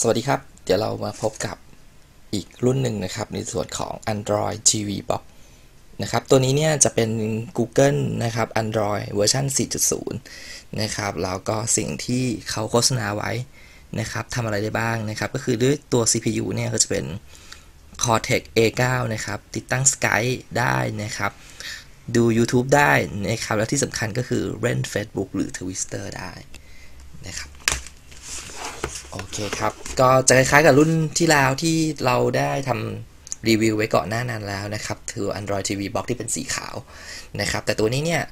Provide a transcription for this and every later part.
สวัสดีครับ เดี๋ยวเรามาพบกับอีกรุ่นหนึ่งนะครับ ในส่วนของ Android TV Box นะครับ ตัวนี้เนี่ยจะเป็น Google นะครับ Android เวอร์ชัน4.0 นะครับ แล้วก็สิ่งที่เขาโฆษณาไว้นะครับทำอะไรได้บ้างนะครับ ก็คือด้วยตัว CPU เนี่ยก็จะเป็น Cortex A9 นะครับ ติดตั้ง Skype ได้นะครับ ดู YouTube ได้นะครับ แล้วที่สำคัญก็คือเล่น Facebook หรือ Twitter ได้นะครับ โอเคครับ ก็จะคล้ายๆกับรุ่นที่แล้วที่เราได้ทำรีวิวไว้ก่อนหน้านั้นแล้วนะครับ คือ Android TV Box ที่เป็นสีขาวนะครับ แต่ตัวนี้เนี่ย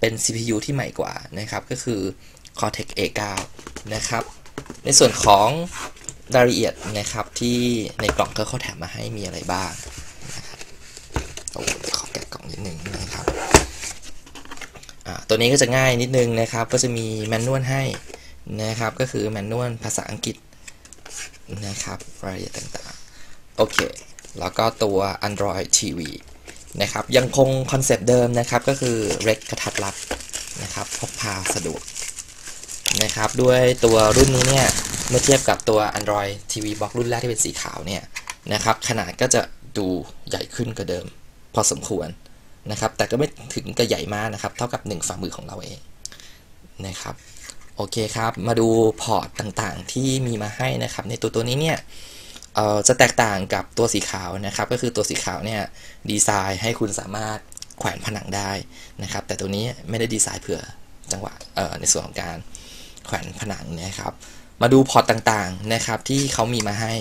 เป็น CPU ที่ใหม่กว่านะครับ ก็คือ Cortex A9 นะครับ ในส่วนของรายละเอียดนะครับที่ในกล่องก็เขาแถมมาให้มีอะไรบ้างนะครับโอ้ขอแกะกล่องนิดนึงนะครับตัวนี้ก็จะง่ายนิดนึงนะครับ ก็จะมีแมนนวลให้ นะครับ ก็คือแมนนวลภาษาอังกฤษนะครับรายละเอียดต่างๆ โอเค แล้วก็ตัว Android TV นะครับ ยังคงคอนเซปต์เดิมนะครับ ก็คือเร็กกระทัดรัดนะครับ พกพาสะดวกนะครับ ด้วยตัวรุ่นนี้เนี่ย เมื่อเทียบกับตัว Android TV Box รุ่นแรกที่เป็นสีขาวเนี่ยนะครับ ขนาดก็จะดูใหญ่ขึ้นกว่าเดิม พอสมควรนะครับ แต่ก็ไม่ถึงกับใหญ่มากนะครับ เท่ากับ 1 ฝ่ามือของเราเองนะครับ โอเคครับ มาดูพอร์ตต่างๆ ที่มีมาให้นะครับ ในตัวตัวนี้เนี่ยจะแตกต่างกับตัวสีขาวนะครับ ก็คือตัวสีขาวเนี่ยดีไซน์ให้คุณสามารถแขวนผนังได้นะครับ แต่ตัวนี้ไม่ได้ดีไซน์เผื่อจังหวะในส่วนของการแขวนผนังนะครับ มาดูพอร์ตต่างๆนะครับที่เขามีมาให้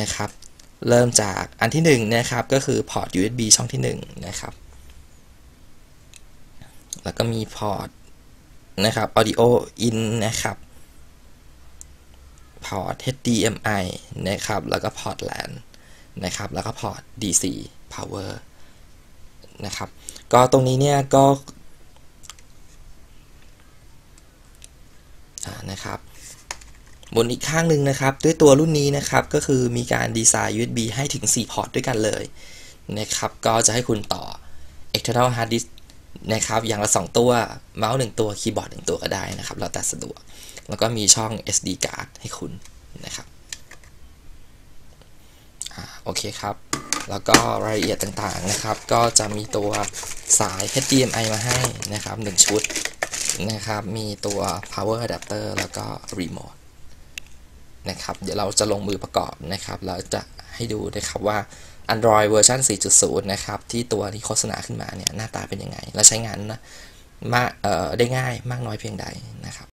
นะครับ เริ่มจากอันที่1นนะครับก็คือพอร์ต USB ช่องที่1นะครับแล้วก็มีพอร์ต นะครับ audio in นะครับพอร์ต HDMI นะครับ แล้วก็พอร์ต LAN นะครับ แล้วก็พอร์ต DC power นะครับ ก็ตรงนี้เนี่ยก็นะครับบนอีกข้างหนึ่งนะครับ ด้วยตัวรุ่นนี้นะครับ ก็คือมีการดีไซน์ USB ให้ถึง 4 พอร์ตด้วยกันเลยนะครับ ก็จะให้คุณต่อ external hard disk นะครับ อย่างละ 2 ตัว เมาส์1ตัว คีย์บอร์ด1ตัวก็ได้นะครับ เราแต่สะดวก แล้วก็มีช่อง SD card ให้คุณนะครับโอเคครับ แล้วก็รายละเอียดต่างๆนะครับ ก็จะมีตัวสาย HDMI มาให้นะครับ 1 ชุดนะครับ มีตัว power adapter แล้วก็ remote นะครับ เดี๋ยวเราจะลงมือประกอบนะครับแล้วจะ ให้ดูนะครับว่า Android เวอร์ชัน4.0 นะครับ ที่ตัวนี้โฆษณาขึ้นมาเนี่ย หน้าตาเป็นยังไง และใช้งานนะมาได้ง่ายมากน้อยเพียงใดนะครับ